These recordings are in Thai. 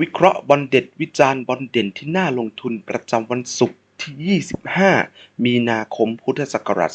วิเคราะห์บอลเด็ดวิจารณ์บอลเด่นที่น่าลงทุนประจำวันศุกร์ที่ 25 มีนาคมพุทธศักราช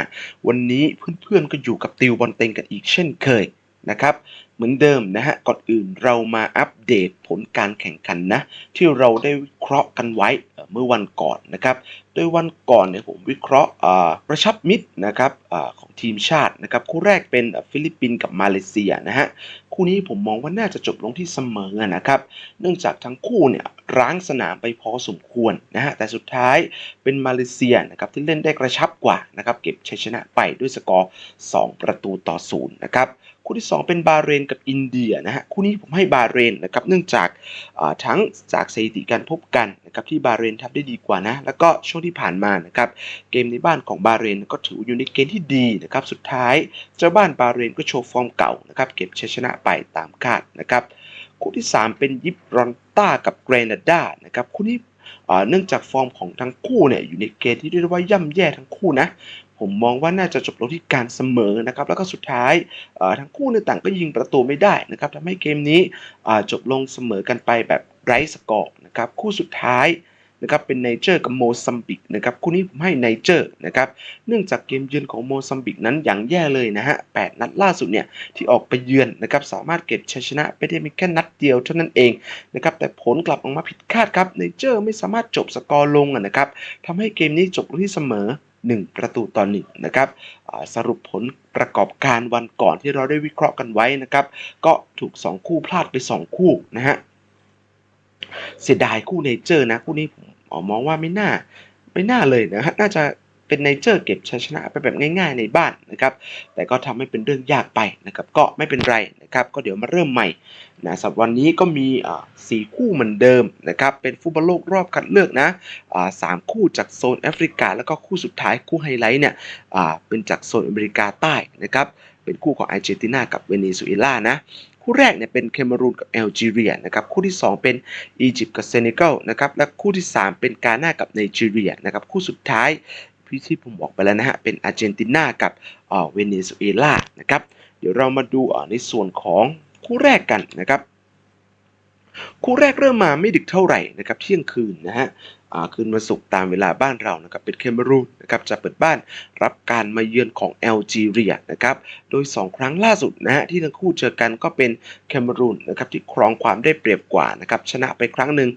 2565 วันนี้เพื่อนๆก็อยู่กับติวบอลเต็งกันอีกเช่นเคยนะครับ เหมือนเดิมนะฮะ ก่อนอื่นเรามาอัปเดตผลการแข่งขันนะ ที่เราได้วิเคราะห์กันไว้เมื่อวันก่อนนะครับ โดยวันก่อนเนี่ยผมวิเคราะห์อ่ากระชับมิตรนะครับอของทีมชาตินะครับ คู่แรกเป็นฟิลิปปินส์กับมาเลเซียนะฮะ คู่นี้ผมมองว่าน่าจะจบลงที่เสมอนะครับ เนื่องจากทั้งคู่เนี่ยร้างสนามไปพอสมควรนะฮะ แต่สุดท้ายเป็นมาเลเซียนะครับที่เล่นได้กระชับกว่านะครับ เก็บชัยชนะไปด้วยสกอร์ 2 ประตูต่อศูนย์นะครับ คู่ที่ 2 เป็นบาเรนกับอินเดียนะฮะคู่นี้ผมให้บาเรนนะครับเนื่องจากทั้งจากสถิติการพบกันนะครับที่บาเรนทำได้ดีกว่านะ แล้วก็ช่วงที่ผ่านมานะครับเกมในบ้านของบาเรนก็ถืออยู่ในเกณฑ์ที่ดีนะครับสุดท้ายเจ้าบ้านบาเรนก็โชว์ฟอร์มเก่านะครับเก็บชัยชนะไปตามคาดนะครับคู่ที่ 3 เป็นยิบรอนต้ากับเกรนาดานะครับคู่นี้เนื่องจากฟอร์มของทั้งคู่เนี่ยอยู่ในเกณฑ์ที่เรียกว่าย่ำแย่ทั้งคู่นะ ผมมองว่าน่าจะจบลงที่การเสมอนะครับแล้วก็สุดท้ายทั้งคู่ในต่างก็ยิงประตูไม่ได้นะครับทำให้เกมนี้จบลงเสมอกันไปแบบไร้สกอร์นะครับคู่สุดท้ายนะครับเป็นไนเจอร์กับโมซัมบิกนะครับคู่นี้ผมให้ไนเจอร์นะครับเนื่องจากเกมเยือนของโมซัมบิกนั้นอย่างแย่เลยนะฮะแปดนัดล่าสุดเนี่ยที่ออกไปเยือนนะครับสามารถเก็บชัยชนะไปได้เพียงแค่นัดเดียวเท่านั้นเองนะครับแต่ผลกลับออกมาผิดคาดครับไนเจอร์ไม่สามารถจบสกอร์ลงนะครับทำให้เกมนี้จบลงที่เสมอ 1 ประตูต่อ1นะครับสรุปผลประกอบการวันก่อนที่เราได้วิเคราะห์กันไว้นะครับ ก็ถูก 2 คู่พลาดไป 2 คู่นะฮะเสียดายคู่เนเจอร์นะ คู่นี้ผมออมองว่าไม่น่าไม่น่าเลยนะฮะน่าจะเป็นเนเจอร์เก็บชัยชนะไปแบบง่าย ๆ ในบ้านนะครับ แต่ก็ทำให้เป็นเรื่องยากไปนะครับ ก็ไม่เป็นไร นะครับก็เดี๋ยวมาเริ่มใหม่นะสำหรับวันนี้ก็มีสี่คู่เหมือนเดิมนะครับเป็นฟุตบอลโลกรอบคัดเลือกนะสามคู่จากโซนแอฟริกา แล้วก็คู่สุดท้ายคู่ไฮไลท์เนี่ยเป็นจากโซนอเมริกาใต้นะครับเป็นคู่ของอาร์เจนตินากับเวเนซุเอลานะคู่แรกเนี่ยเป็นเคเมรูนกับแอลจีเรียนะครับคู่ที่ 2 เป็นอียิปต์กับเซเนกัลนะครับและคู่ที่ 3 เป็นกาหน้ากับไนจีเรียนะครับคู่สุดท้ายพี่ที่ผมบอกไปแล้วนะฮะเป็นอาร์เจนตินากับเวเนซุเอลานะครับ เดี๋ยวเรามาดูในส่วนของคู่แรกกันนะครับ คู่แรกเริ่มมาไม่ดึกเท่าไหร่นะครับเที่ยงคืนนะฮะคืนวันศุกร์ตามเวลาบ้านเรานะครับเป็นเคมรูนนะครับจะเปิดบ้านรับการมาเยือนของแอลจีเรียนะครับโดย 2 ครั้งล่าสุดนะฮะที่ทั้งคู่เจอกันก็เป็นเคมรูนนะครับที่ครองความได้เปรียบกว่านะครับชนะไปครั้งหนึ่ง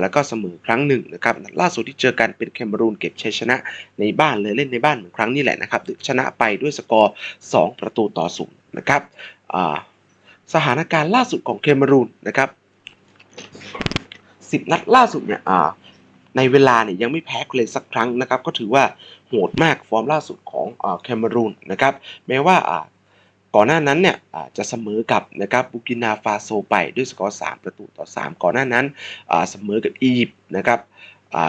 แล้วก็เสมอครั้งหนึ่งนะครับล่าสุดที่เจอกันเป็นเคมรูนเก็บชัยชนะในบ้านเลยเล่นในบ้านเหมือนครั้งนี้แหละนะครับชนะไปด้วยสกอร์ 2 ประตูต่อศูนย์นะครับสถานการณ์ล่าสุดของเคมรูนนะครับ 10นัดล่าสุดเนี่ยอ่าในเวลาเนี่ยยังไม่แพ้เลยสักครั้งนะครับ ก็ถือว่าโหดมากฟอร์มล่าสุดของอแคเมรูนนะครับ แม้ว่าก่อนหน้านั้นเนี่ยจะเสมอกับนะครับบูกินาฟาโซไปด้วยสกอร์3ประตูต่อ 3 ก่อนหน้านั้นเสมอกับอียิปต์นะครับ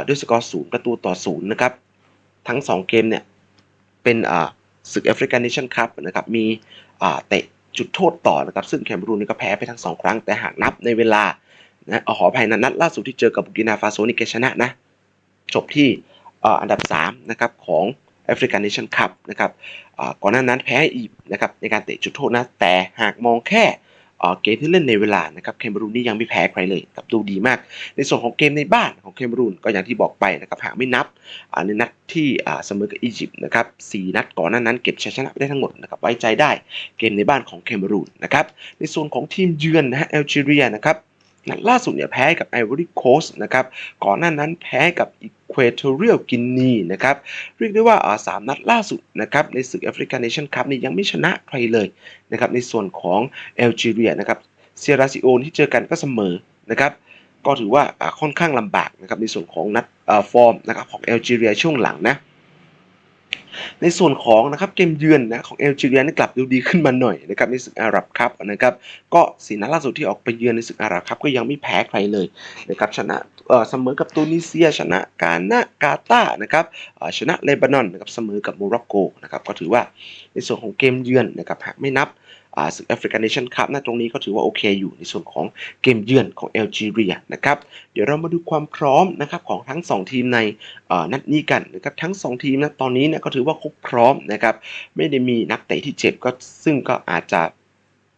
ด้วยสกอร์0ประตูต่อ0นะครับทั้ง 2 เกมเนี่ยเป็นศึกแอฟริกันเนชั่นคัพนะครับมีเตะจุดโทษต่อนะครับซึ่งแคมรูนนี่ก็แพ้ไปทั้ง 2 ครั้งแต่หากนับในเวลา นะเอขออภัยนะนัดล่าสุดที่เจอกับบุกินาฟาโซนี่แกชนะนะ จบที่อันดับ3นะครับของแอฟริกันเนชั่นคัพนะครับก่อนหน้านั้นแพ้อียิปต์นะครับในการเตะจุดโทษนะ แต่หากมองแค่เกมที่เล่นในเวลานะครับเคเมรูนนี่ยังไม่แพ้ใครเลยครับดูดีมาก ในส่วนของเกมในบ้านของเคเมรูนก็อย่างที่บอกไปนะครับหากไม่นับในนัดที่เสมอกับอียิปต์นะครับสี่นัดก่อนหน้านั้นเก็บชัยชนะไปได้ทั้งหมดนะครับไว้ใจได้เกมในบ้านของเคเมรูนนะครับในส่วนของทีมเยือนนะฮะแอลจีเรียนะครับ นัดล่าสุดเนี่ยแพ้กับไอวอรี่โคสนะครับ ก่อนหน้านั้นแพ้กับอีควเทอเรียลกินีนะครับ เรียกได้ว่าอ่าสามนัดล่าสุดนะครับในศึกแอฟริกันเนชั่นคัพนี่ยังไม่ชนะใครเลยนะครับในส่วนของแอลจีเรียนะครับเซราซิโอนที่เจอกันก็เสมอนะครับก็ถือว่าค่อนข้างลำบากนะครับในส่วนของนัดฟอร์มนะครับของแอลจีเรียช่วงหลังนะ ในส่วนของนะครับเกมเยือนนะของเอลจีเรียนี่กลับดูดีขึ้นมาหน่อยนะครับในศึกอาหรับครับนะครับก็สีนัดล่าสุดที่ออกไปเยือนในศึกอาหรับครับก็ยังไม่แพ้ใครเลยนะครับชนะเออเสมอกับตูนิเซีย ชนะกาหน้ากาตานะครับชนะเลบานอนนะครับเสมอกับโมร็อกโกนะครับก็ถือว่าในส่วนของเกมเยือนนะครับหากไม่นับ ศึกแอฟริกันเนชั่นคัพนะตรงนี้ก็ถือว่าโอเคอยู่ในส่วนของเกมเยือนของเอลจีเรียนะครับเดี๋ยวเรามาดูความพร้อมนะครับของทั้งสองทีมในนัดนี้กันนะครับทั้ง 2 ทีมนะตอนนี้เนี่ยก็ถือว่าครบพร้อมนะครับไม่ได้มีนักเตะที่เจ็บก็ซึ่งก็อาจจะ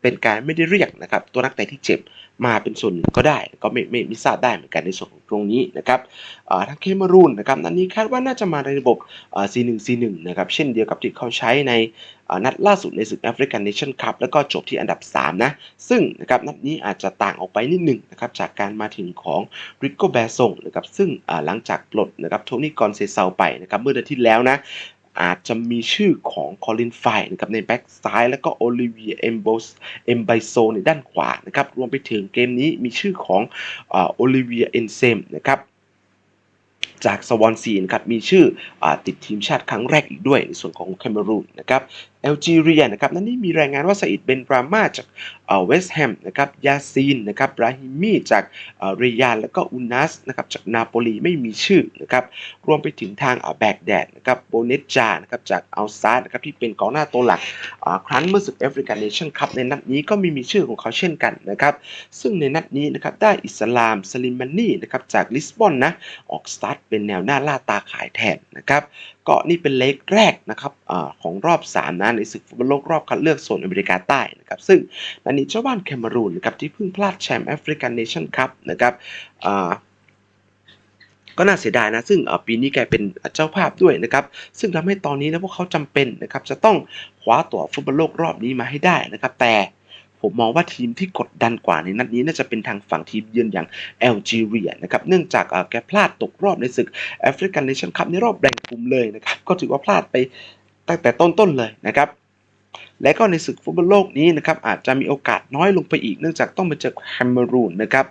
เป็นการไม่ได้เรียกนะครับตัวนักเตะที่เจ็บมาเป็นส่วนหนึ่งก็ได้ก็ไม่ไม่ไม่ทราบได้เหมือนกันในส่วนของตรงนี้นะครับอ่าทางเคมารูนนะครับนัดนนี้คาดว่าน่าจะมาในระบบอ่า C1 C1 นะครับเช่นเดียวกับที่เขาใช้ในนัดล่าสุดในศึกแอฟริกันเนชั่นคัพแล้วก็จบที่อันดับ 3 นะ ซึ่งนะครับนัดนี้อาจจะต่างออกไปนิดหนึ่งนะครับจากการมาถึงของริโกแบซงนะครับซึ่งหลังจากปลดนะครับโทนี่กอนเซเซาไปนะครับเมื่อเดือนที่แล้วนะ อาจจะมีชื่อของคอลินไฟนะครับในแบ็กซ้าย แล้วก็โอลิเวียเอมโบสเอมไบโซในด้านขวานะครับรวมไปถึงเกมนี้มีชื่อของโอลิเวียเอนเซมนะครับจากสวอนซีนะครับมีชื่ออติดทีมชาติครั้งแรกอีกด้วยในส่วนของแคเมรูนนะครับ อลจีเรียนะครับนั่นนี่มีรายงานว่าซาอิดเบนบรามาจากเวสต์แฮมนะครับยาซีนนะครับบราฮิมีจากเรยานแล้วก็อุนัสนะครับจากนาโปลีไม่มีชื่อนะครับรวมไปถึงทางแบกแดดนะครับโบเนจานะครับจากอัลซาดนะครับที่เป็นกองหน้าตัวหลักครั้งเมื่อศึกแอฟริกันเนชั่นคัพในนัดนี้ก็ไม่มีชื่อของเขาเช่นกันนะครับซึ่งในนัดนี้นะครับได้อิสลามสลิมมานีนะครับจากลิสบอนนะออกสตาร์ทเป็นแนวหน้าล่าตาขายแทนนะครับ ก็นี่เป็นเลกแรกนะครับอของรอบ 3นะในศึกฟุตบอลโลกรอบคัดเลือกโซนอเมริกาใต้นะครับซึ่งนัดนี้เจ้าบ้านแคเมรูนนะครับที่เพิ่งพลาดแชมป์แอฟริกันเนชั่นคัพนะครับก็น่าเสียดายนะ ซึ่งปีนี้แกเป็นเจ้าภาพด้วยนะครับ ซึ่งทำให้ตอนนี้นะพวกเขาจำเป็นนะครับจะต้องคว้าตั๋วฟุตบอลโลกรอบนี้มาให้ได้นะครับแต่ ผมมองว่าทีมที่กดดันกว่าในนัดนี้น่าจะเป็นทางฝั่งทีมเยือนอย่างแอลจีเรียนะครับเนื่องจากแกพลาดตกรอบในศึกแอฟริกันเนชั่นคัพในรอบแบ่งกลุ่มเลยนะครับก็ถือว่าพลาดไปตั้งแต่ต้นๆเลยนะครับ และก็ในศึกฟุตบอลโลกนี้นะครับอาจจะมีโอกาสน้อยลงไปอีกเนื่องจากต้องไปเจอแคเมรูนนะครับ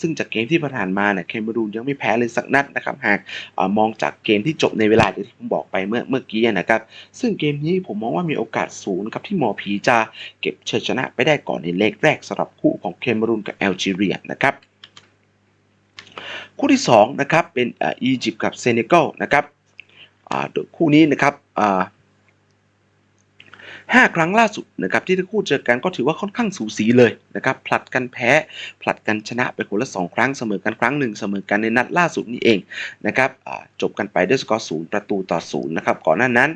ซึ่งจากเกมที่ผ่านมาเนี่ยแคเมรูนยังไม่แพ้เลยสักนัดนะครับหากอมองจากเกมที่จบในเวลาอย่างที่ผมบอกไปเมื่อเมื่อกี้นะครับซึ่งเกมนี้ผมมองว่ามีโอกาสสูงนะครับที่หมอผีจะเก็บเชัยชนะไปได้ก่อนในเลกแรกสำหรับคู่ของแคเมรูนกับแอลจีเรียนะครับคู่ที่2นะครับเป็นอียิปต์กับเซเนกัลนะครับคู่นี้นะครับ อ่าห้าครั้งล่าสุดนะครับที่ทั้งคู่เจอกันก็ถือว่าค่อนข้างสูสีเลยนะครับผลัดกันแพ้ผลัดกันชนะไปคนละสองครั้งเสมอกันครั้งหนึ่งเสมอกันในนัดล่าสุดนี่เองนะครับจบกันไปด้วยสกอร์ศูนย์ประตูต่อศูนย์นะครับก่อนหน้านั้น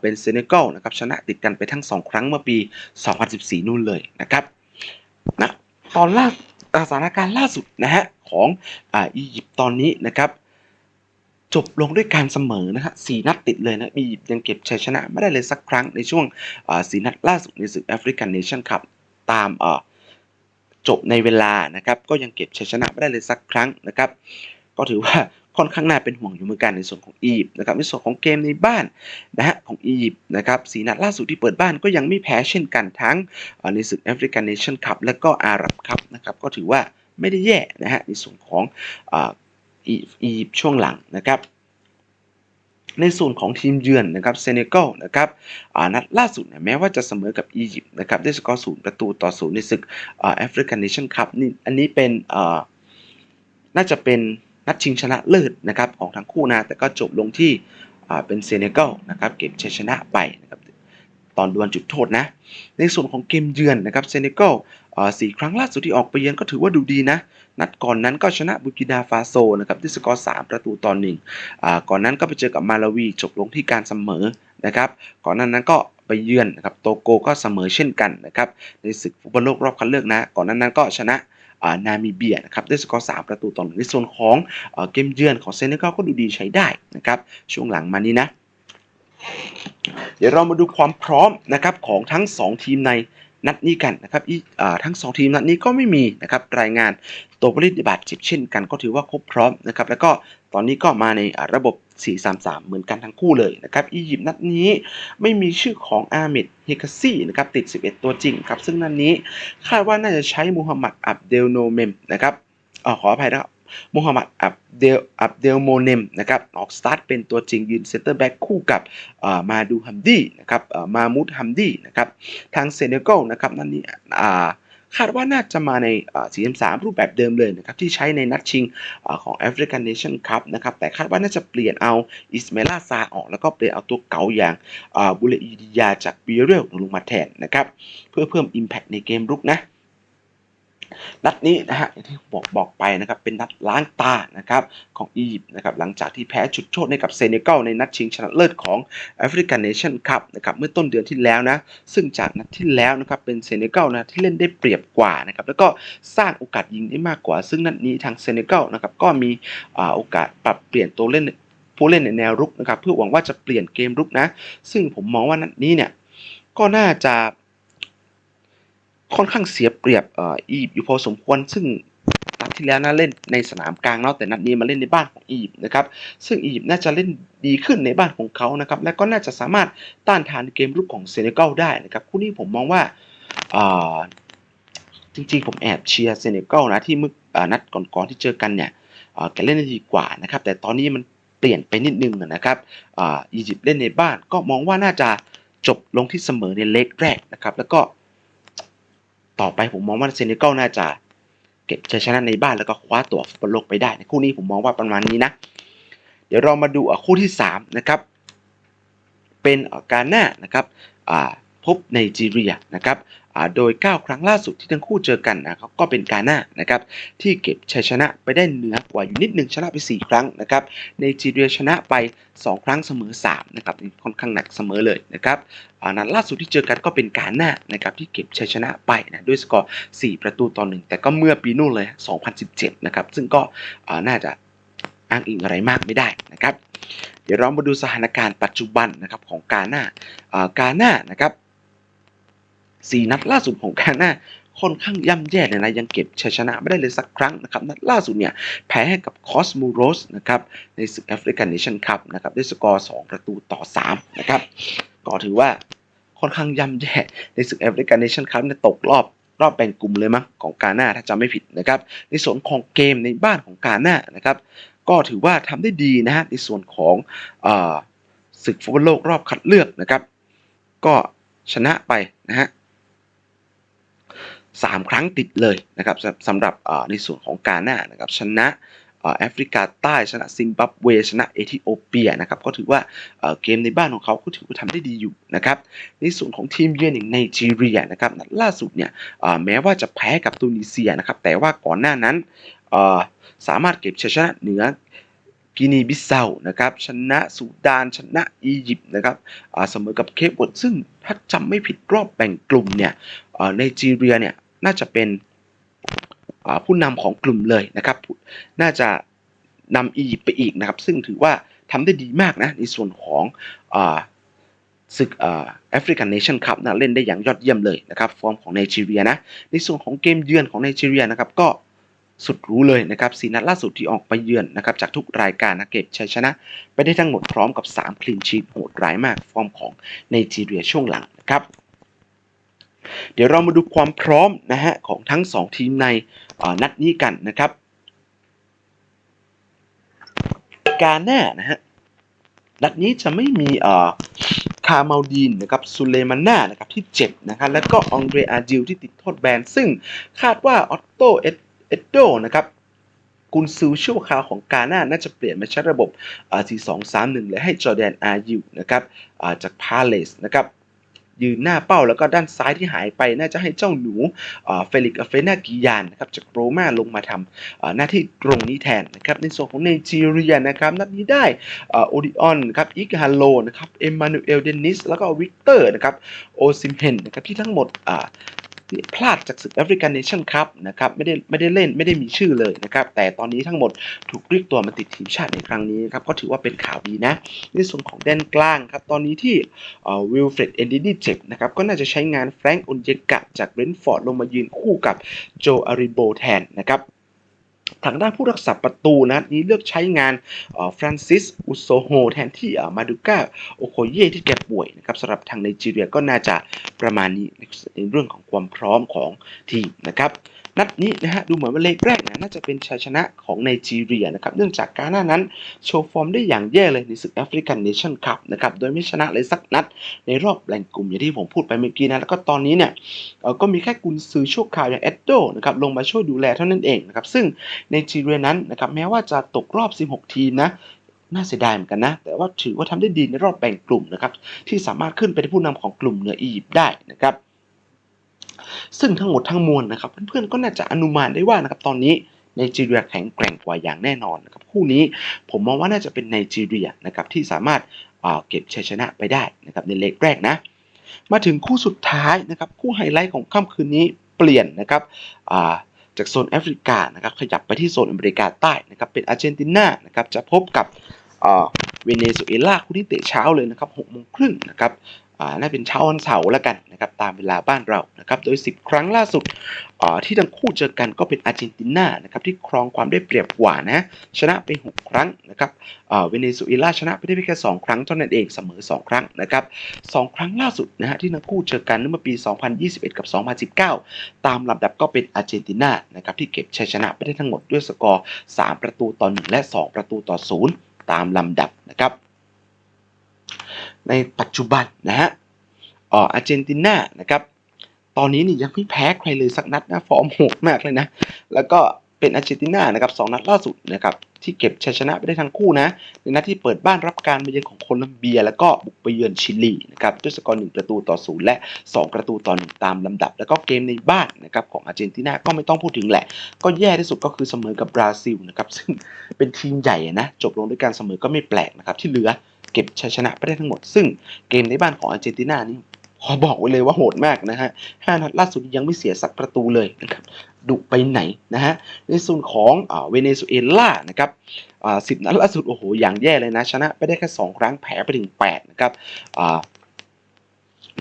เป็นเซเนกัลนะครับชนะติดกันไปทั้งสองครั้งเมื่อปี 2014 นู่นเลยนะครับนะตอนล่าสถานการณ์ล่าสุดนะฮะของอียิปต์ตอนนี้นะครับ จบลงด้วยการเสมอนะฮะสี่นัดติดเลยนะอียิปต์ยังเก็บชัยชนะไม่ได้เลยสักครั้งในช่วงสี่นัดล่าสุดในศึกแอฟริกันเนชั่นคัพตามจบในเวลานะครับก็ยังเก็บชัยชนะไม่ได้เลยสักครั้งนะครับ ก็ถือว่าค่อนข้างน่าเป็นห่วงอยู่เหมือนกันในส่วนของอียิปต์นะครับในส่วนของเกมในบ้านนะฮะของอียิปต์นะครับสีนัดล่าสุดที่เปิดบ้านก็ยังไม่แพ้เช่นกันทั้งในศึกแอฟริกันเนชั่นคัพและก็อาหรับคัพนะครับก็ถือว่าไม่ได้แย่นะฮะในส่วนของ อียิปต์ช่วงหลังนะครับ ในส่วนของทีมเยือนนะครับเซเนกัลนะครับนัดล่าสุดเนี่ยแม้ว่าจะเสมอกับอียิปต์นะครับด้วยสกอร์ศูนย์ประตูต่อศูนย์ในศึกแอฟริกันเนชั่นคัพนี่อันนี้เป็นน่าจะเป็นนัดชิงชนะเลิศนะครับของทั้งคู่นะแต่ก็จบลงที่เป็นเซเนกัลนะครับเก็บชัยชนะไปนะครับตอนดวลจุดโทษนะ ในส่วนของเกมเยือนนะครับเซเนกัลสี่ครั้งล่าสุดที่ออกไปเยือนก็ถือว่าดูดีนะ นัดก่อนนั้นก็ชนะบุกินาฟาโซนะครับด้วยสกอร์3ประตูต่อหนึ่งก่อนนั้นก็ไปเจอกับมาลาวีจบลงที่การเสมอนะครับ ก่อนนั้นนั้นก็ไปเยือนนะครับโตโกก็เสมอเช่นกันนะครับในศึกฟุตบอลโลกรอบคัดเลือกนะ ก่อนนั้นนั้นก็ชนะนามิเบียนะครับด้วยสกอร์ 3 ประตูต่อหนึ่งในส่วนของเอเกมเยือนของเซเนกัลก็ดูดีใช้ได้นะครับช่วงหลังมานี้นะ เดี๋ยวเรามาดูความพร้อมนะครับของทั้ง 2 ทีมใน นัดนี้กันนะครับทั้ง 2 ทีมนัดนี้ก็ไม่มีนะครับรายงานตัวผู้เล่นบาดเจ็บเช่นกัน ก็ถือว่าครบพร้อมนะครับแล้วก็ตอนนี้ก็มาในระบบ 4-3-3 เหมือนกันทั้งคู่เลยนะครับอียิปต์นัดนี้ไม่มีชื่อของอาเมดเฮกซี่นะครับติด 11 ตัวจริงครับซึ่งนัดนี้คาดว่าน่าจะใช้มูฮัมหมัดอับเดลโนเมมนะครับอขออภัยนะครับ มูฮัมหมัดอับเดลอับเดลโมเนมนะครับออกสตาร์ทเป็นตัวจริงยืนเซนเตอร์แบ็กคู่กับมาดูฮัมดีนะครับมามุดฮัมดีนะครับทางเซเนกัลนะครับนั่นนี่คาดว่าน่าจะมาในอ่า4-3 รูปแบบเดิมเลยนะครับที่ใช้ในนัดชิงอของแอฟริกันเนชั่นคัพนะครับแต่คาดว่าน่าจะเปลี่ยนเอาอิสมาลาซาออกแล้วก็เปลี่ยนเอาตัวเก่าอย่างบุเลอีดิยาจากบีเรลลงมาแทนนะครับเพื่อเพิ่ม Impact ในเกมรุกนะ นัดนี้นะฮะอย่างที่บอกบอกไปนะครับเป็นนัดล้างตานะครับของอียิปต์นะครับหลังจากที่แพ้จุดโทษให้กับเซเนกัลในนัดชิงชนะเลิศของแอฟริกันเนชั่นคัพนะครับเมื่อต้นเดือนที่แล้วนะซึ่งจากนัดที่แล้วนะครับเป็นเซเนกัลนะที่เล่นได้เปรียบกว่านะครับแล้วก็สร้างโอกาสยิงได้มากกว่า ซึ่งนัดนี้ทางเซเนกัลนะครับก็มีโอกาสปรับเปลี่ยนตัวเล่นผู้เล่นในแนวรุกนะครับเพื่อหวังว่าจะเปลี่ยนเกมรุกนะ ซึ่งผมมองว่านัดนี้เนี่ยก็น่าจะ ค่อนข้างเสียเปรียบอียิปต์อยู่พอสมควร ซึ่งนัดที่แล้วน่าเล่นในสนามกลางเนาะแต่นัดนี้มาเล่นในบ้านของอียิปต์นะครับซึ่งอียิปต์น่าจะเล่นดีขึ้นในบ้านของเขานะครับและก็น่าจะสามารถต้านทานเกมรุกของเซเนกัลได้นะครับคู่นี้ผมมองว่าจริงๆผมแอบเชียร์เซเนกัลนะที่มึกเอ่อนัดก่อนๆที่เจอกันเนี่ยอ่อแกเล่นได้ดีกว่านะครับแต่ตอนนี้มันเปลี่ยนไปนิดนึงนะครับอียิปต์เล่นในบ้านก็มองว่าน่าจะจบลงที่เสมอในเล็กแรกนะครับแล้วก็ ต่อไปผมมองว่าเซเนกัลน่าจะเก็บชัยชนะในบ้านแล้วก็คว้าตั๋วฟุตบอลโลกไปได้ในคู่นี้ผมมองว่าประมาณนี้นะ เดี๋ยวเรามาดูอะคู่ที่3นะครับเป็นกาหน้านะครับอ่า พบไนจีเรียนะครับโดย 9 ครั้งล่าสุดที่ทั้งคู่เจอกันนะครับก็เป็นกาหน้านะครับที่เก็บชัยชนะไปได้เหนือกว่าอยู่นิดนึงชนะไป 4 ครั้งนะครับไนจีเรียชนะไป 2 ครั้งเสมอ3นะครับค่อนข้างหนักเสมอเลยนะครับนัดล่าสุดที่เจอกันก็เป็นกาหน้านะครับที่เก็บชัยชนะไปนะด้วยสกอร์ 4 ประตูต่อหนึ่งแต่ก็เมื่อปีนู่นเลย 2017 นะครับซึ่งก็น่าจะอ้างอิงอะไรมากไม่ได้นะครับเดี๋ยวเรามาดูสถานการณ์ปัจจุบันนะครับของกาหน้าอ่ากาหน้านะครับ สี่นัดล่าสุดของกาหน้าค่อนข้างย่ำแย่เลยนะยังเก็บชัยชนะไม่ได้เลยสักครั้งนะครับนัดล่าสุดเนี่ยแพ้ให้กับคอสมูโรสนะครับในศึกแอฟริกันเนชั่นคัพนะครับด้วยสกอร์ 2 ประตูต่อ 3 นะครับ ก็ถือว่าค่อนข้างย่ำแย่ในศึกแอฟริกันเนชั่นคัพเนี่ยตกรอบรอบแบ่งกลุ่มเลยมั้งของกาหน้าถ้าจำไม่ผิดนะครับ ในส่วนของเกมในบ้านของกาหน้านะครับ ก็ถือว่าทำได้ดีนะฮะในส่วนของอศึกฟุตบอลโลกรอบคัดเลือกนะครับ ก็ชนะไปนะฮะ สามครั้งติดเลยนะครับสำหรับในส่วนของกาหน้านะครับชนะแอฟริกาใต้ชนะซิมบับเว ชนะเอธิโอเปียนะครับก็ถือว่าเกมในบ้านของเขาก็ถือว่าทำได้ดีอยู่นะครับในส่วนของทีมเยือนอย่างไนจีเรียนะครับนัดล่าสุดเนี่ยแม้ว่าจะแพ้กับตูนิเซียนะครับแต่ว่าก่อนหน้านั้นสามารถเก็บชัยชนะเหนือ กินีบิสเซานะครับชนะสูดานชนะอียิปต์นะครับเสมอกับเคปเวิร์ดซึ่งถ้าจำไม่ผิดรอบแบ่งกลุ่มเนี่ยเอ่อไนจีเรียเนี่ยน่าจะเป็นผู้นำของกลุ่มเลยนะครับ น่าจะนำอียิปต์ไปอีกนะครับ ซึ่งถือว่าทำได้ดีมากนะในส่วนของศึกแอฟริกันเนชั่นคัพนะเล่นได้อย่างยอดเยี่ยมเลยนะครับ ฟอร์มของไนจีเรียนะ ในส่วนของเกมเยือนของไนจีเรียนะครับก็ สุดรู้เลยนะครับสีนัดล่าสุดที่ออกไปเยือนนะครับจากทุกรายการนะเก็บชัยชนะ ไปได้ทั้งหมดพร้อมกับ 3 คลีนชีทโหดร้ายมากฟอร์มของไนจีเรียช่วงหลังนะครับเดี๋ยวเรามาดูความพร้อมนะฮะของทั้ง 2 ทีมในนัดนี้กันนะครับ การหน้านะฮะนัดนี้จะไม่มีคาร์มาลดีนนะครับซูเลมาน่านะครับที่เจ็บนะครับแล้วก็องเดรอาจิลที่ติดโทษแบนซึ่งคาดว่าออตโตเอ เอ็ดโดนะครับกุนซือชั่วคราวของกาหน้าน่าจะเปลี่ยนมาใช้ระบบเอ่อ4 2 3 1 เลยให้จอแดนอายิวนะครับาจากพาเลสนะครับยืนหน้าเป้าแล้วก็ด้านซ้ายที่หายไป น่าจะให้เจ้าหนูเฟลิกซ์เฟนากิยานนะครับจากโรม่าลงมาทำหน้าที่ตรงนี้แทนนะครับในส่วนของไนจีเรียนะครับนัดนี้ได้อ่าโอดิออนครับอิกฮาโลนะครับเอมมานูเอลเดนิสแล้วก็วิกเตอร์นะครับโอซิมเฮนนะครับที่ทั้งหมด พลาดจากศึกแอฟริกันเนชั่นครับนะครับไม่ได้ไม่ได้เล่นไม่ได้มีชื่อเลยนะครับ แต่ตอนนี้ทั้งหมดถูกเรียกตัวมาติดทีมชาติในครั้งนี้นะครับก็ถือว่าเป็นข่าวดีนะ ในส่วนของแดนกลางครับ ตอนนี้ที่วิลเฟรดเอนดินี่เจ็บนะครับ ก็น่าจะใช้งานแฟรงก์อุนเยกะจากเรนฟอร์ดลงมายืนคู่กับโจอาริโบแทนนะครับ ทางด้านผู้รักษาประตูนะนี้เลือกใช้งานฟรานซิสอุโซโฮแทนที่มาดูก้าโอโคเย่ที่แกป่วยนะครับสำหรับทางไนจีเรียก็น่าจะประมาณนี้ในเรื่องของความพร้อมของทีมนะครับ นัดนี้นะฮะดูเหมือนว่าเลกแรกนะน่าจะเป็นชัยชนะของไนจีเรียนะครับเนื่องจากการหน้านั้นโชว์ฟอร์มได้อย่างแย่เลยในศึกแอฟริกันเนชั่นคัพนะครับโดยไม่ชนะเลยสักนัดในรอบแบ่งกลุ่มอย่างที่ผมพูดไปเมื่อกี้นะแล้วก็ตอนนี้เนี่ยก็มีแค่กุนซือชั่วคราวอย่างเอ็ดโดนะครับลงมาช่วยดูแลเท่านั้นเองนะครับซึ่งในจีเรียนั้นนะครับแม้ว่าจะตกรอบ 16 ทีมนะน่าเสียดายเหมือนกันนะ แต่ว่าถือว่าทำได้ดีในรอบแบ่งกลุ่มนะครับที่สามารถขึ้นไปเป็นผู้นำของกลุ่มเหนืออียิปต์ได้นะครับ ซึ่งทั้งหมดทั้งมวลนะครับเพื่อนๆก็น่าจะอนุมานได้ว่านะครับตอนนี้ไนจีเรียแข็งแกร่งกว่าอย่างแน่นอนนะครับคู่นี้ผมมองว่าน่าจะเป็นไนจีเรียนะครับที่สามารถเก็บชัยชนะไปได้นะครับในเล็กแรกนะ มาถึงคู่สุดท้ายนะครับคู่ไฮไลท์ของค่ำคืนนี้เปลี่ยนนะครับจากโซนแอฟริกานะครับขยับไปที่โซนอเมริกาใต้นะครับเป็นอาร์เจนตินานะครับจะพบกับเวเนซุเอลาคู่ที่เตะเช้าเลยนะครับหกโมงครึ่งนะครับ น่าเป็นเช้าวันเสาร์แล้วกันนะครับตามเวลาบ้านเรานะครับโดย 10 ครั้งล่าสุดที่ทั้งคู่เจอกันก็เป็นอาร์เจนตินานะครับที่ครองความได้เปรียบกว่านะชนะไป 6 ครั้งนะครับเวเนซุเอลาชนะไปได้เพียงแค่2ครั้งเท่านั้นเองเสมอ 2 ครั้งนะครับ2ครั้งล่าสุดนะฮะที่ทั้งคู่เจอกันเมื่อปี 2021 กับ 2019 ตามลำดับก็เป็นอาร์เจนตินานะครับที่เก็บชัยชนะไปได้ทั้งหมดด้วยสกอร์ 3 ประตูต่อ 1 และ 2 ประตูต่อ 0 ตามลำดับนะครับ ในปัจจุบันนะฮะอ่ออาร์เจนตินานะครับ ตอนนี้นี่ยังไม่แพ้ใครเลยสักนัดนะฟอร์มโหดมากเลยนะ แล้วก็เป็นอาร์เจนตินานะครับสองนัดล่าสุดนะครับที่เก็บชัยชนะไปได้ทั้งคู่นะ ในนัดที่เปิดบ้านรับการมาเยือนของโคลัมเบีย แล้วก็บุกไปเยือนชิลีนะครับด้วยสกอร์1ประตูต่อ0และ 2 ประตูต่อ1ตามลำดับ แล้วก็เกมในบ้านนะครับของอาร์เจนตินาก็ไม่ต้องพูดถึงแหละ ก็แย่ที่สุดก็คือเสมอกับบราซิลนะครับซึ่งเป็นทีมใหญ่นะจบลงด้วยการเสมอก็ไม่แปลกนะครับที่เหลือ เก็บชัยชนะไปได้ทั้งหมด ซึ่งเกมในบ้านของอาร์เจนตินานี่ขอบอกไว้เลยว่าโหดมากนะฮะห้านัดล่าสุดยังไม่เสียสักประตูเลยนะครับดุไปไหนนะฮะ ในส่วนของเวเนซุเอลานะครับสิบนัดล่าสุดโอ้โหอย่างแย่เลยนะ ชนะไปได้แค่ 2 ครั้งแพ้ไปถึง8นะครับ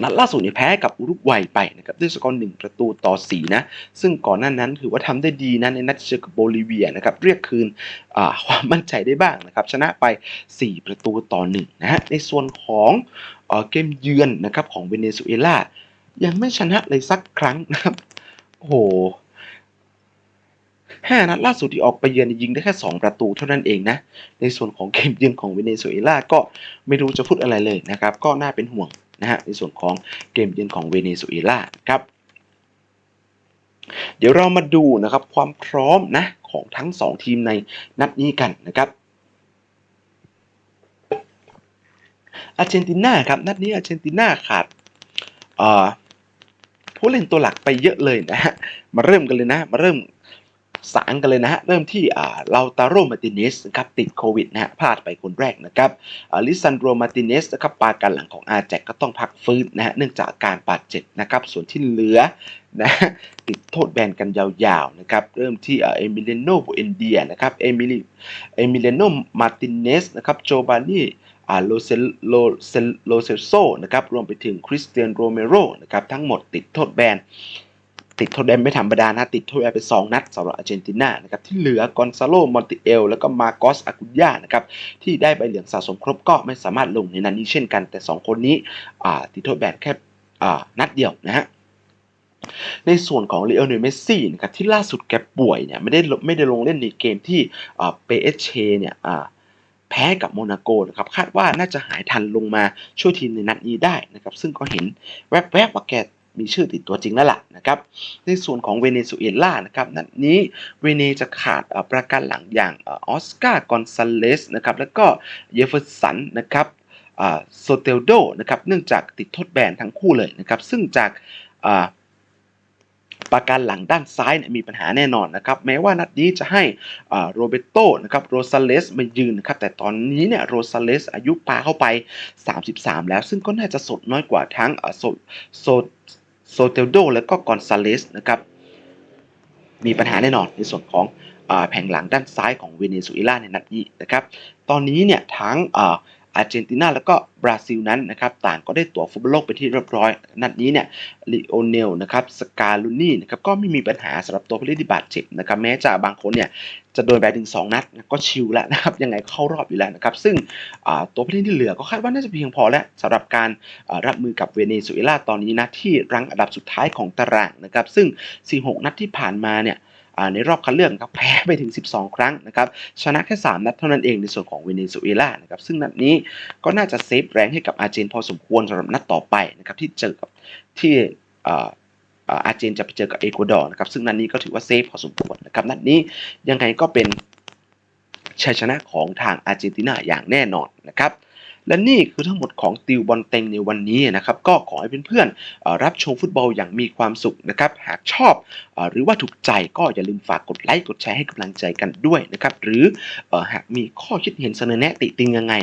นัดล่าสุดเนี่ยแพ้กับอุรุกวัยไปนะครับด้วยสกอร์1ประตูต่อ4นะซึ่งก่อนหน้านั้นถือว่าทำได้ดีนะในนัดเจอกับโบลิเวียนะครับเรียกคืนความมั่นใจได้บ้างนะครับชนะไป 4 ประตูต่อ1นะฮะในส่วนของเกมเยือนนะครับของเวเนซุเอลายังไม่ชนะเลยสักครั้งนะครับโอ้โหห้านัดล่าสุดที่ออกไปเยือนยิงได้แค่ 2 ประตูเท่านั้นเองนะ ในส่วนของเกมเยือนของเวเนซุเอลาก็ไม่รู้จะพูดอะไรเลยนะครับ ก็น่าเป็นห่วง นะฮะในส่วนของเกมเยือนของเวเนซุเอลาครับ เดี๋ยวเรามาดูนะครับความพร้อมนะของทั้ง 2 ทีมในนัดนี้กันนะครับอาร์เจนตินาครับนัดนี้อาร์เจนตินาขาดผู้เล่นตัวหลักไปเยอะเลยนะฮะมาเริ่มกันเลยนะ มาเริ่ม สางกันเลยนะฮะ เริ่มที่อ่าลาตาโรมาติเนสนะครับติดโควิดนะฮะพลาดไปคนแรกนะครับลิซันโดมาติเนสนะครับปากันหลังของอาแจกก็ต้องพักฟื้นนะฮะเนื่องจากการบาดเจ็บนะครับ ส่วนที่เหลือนะติดโทษแบนกันยาวๆนะครับเริ่มที่เอมิเลโนโบเอนเดียนะครับเอมิลิเอมิเลโนมาติเนสนะครับโจบานีอ่าโลเซโลเซโลเซโซนะครับรวมไปถึงคริสเตียนโรเมโรนะครับทั้งหมดติดโทษแบน ติดโทษแดนไม่ธรรมดานะติดโทษแดนไป 2 นัดสำหรับอาร์เจนตินานะครับที่เหลือกอนซาโลมอนติเอล แล้วก็มาโกสอากุญญานะครับที่ได้ใบเหลืองสะสมครบก็ไม่สามารถลงในนัดนนี้เช่นกัน แต่ 2 คนนี้ติดโทษแบนแค่นัดเดียวนะฮะในส่วนของเลโอเนลเมสซี่นะครับที่ล่าสุดแกป่วยเนี่ยไม่ได้ไม่ได้ลงเล่นในเกมที่เปเอชเชเนี่ยแพ้กับโมนาโกนะครับคาดว่าน่าจะหายทันลงมาช่วยทีมในนัดนี้ได้นะครับซึ่งก็เห็นแวบๆว่าแก มีชื่อติดตัวจริงแล้วล่ะนะครับ ในส่วนของเวเนซุเอลานะครับนัดนี้เวเนจะขาดประกันหลังอย่างออสการ์กอนซาเลสนะครับแล้วก็เยฟเฟอร์สันนะครับโซเตลโดนะครับเนื่องจากติดโทษแบนทั้งคู่เลยนะครับ ซึ่งจากประการหลังด้านซ้ายมีปัญหาแน่นอนนะครับแม้ว่านัดนี้จะให้โรเบโตนะครับโรซาเลสมายืนนะครับแต่ตอนนี้เนี่ยโรซาเลสอายุปาเข้าไป 33 แล้ว ซึ่งก็น่าจะสดน้อยกว่าทั้งโซโซ โซเตลโดและก็กอนซาเลสนะครับมีปัญหาแน่นอนในส่วนของแผงหลังด้านซ้ายของเวเนซุเอลาในนัดนี้นะครับ ตอนนี้เนี่ยทั้ง อาร์เจนตินาแล้วก็บราซิลนั้นนะครับต่างก็ได้ตั๋วฟุตบอลโลกไปที่เรียบร้อย นัดนี้เนี่ยลิโอเนลนะครับสกาลูนี่นะครับก็ไม่มีปัญหาสำหรับตัวผู้เล่นที่บาดเจ็บนะครับแม้จะบางคนเนี่ยจะโดนแบนถึง 2 นัดก็ชิลแล้วนะครับยังไงเข้ารอบอยู่แล้วนะครับซึ่งตัวผู้เล่นที่เหลือก็คาดว่าน่าจะเพียงพอแล้วสำหรับการรับมือกับเวเนซุเอลาตอนนี้นะที่รังอันดับสุดท้ายของตารางนะครับซึ่ง 46 นัดที่ผ่านมาเนี่ย ในรอบคัดเลือกครับแพ้ไปถึง 12 ครั้งนะครับชนะแค่ 3 นัดเท่านั้นเองในส่วนของเวเนซุเอลานะครับซึ่งนัดนี้ก็น่าจะเซฟแรงให้กับอาร์เจนพอสมควรสำหรับนัดต่อไปนะครับที่เจอกับที่อาร์เจนจะไปเจอกับเอกวาดอร์นะครับซึ่งนัดนี้ก็ถือว่าเซฟพอสมควรนะครับนัดนี้ยังไงก็เป็นชัยชนะของทางอาร์เจนตินาอย่างแน่นอนนะครับ และนี่คือทั้งหมดของติวบอลเต็งในวันนี้นะครับก็ขอให้เพื่อนๆรับชมฟุตบอลอย่างมีความสุขนะครับหากชอบอหรือว่าถูกใจก็อย่าลืมฝากกดไลค์กดแชร์ให้กำลังใจกันด้วยนะครับหรืออหากมีข้อคิดเห็นเสนอแนะติติงยังไง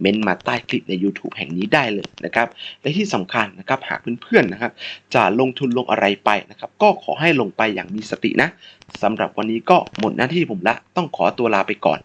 เมนมาใต้คลิปใน YouTube แห่งนี้ได้เลยนะครับและที่สำคัญนะครับหากเพื่อนๆนะครับ จะลงทุนลงอะไรไปนะครับ ก็ขอให้ลงไปอย่างมีสตินะสำหรับวันนี้ก็หมดหน้าที่ผมละ ต้องขอตัวลาไปก่อน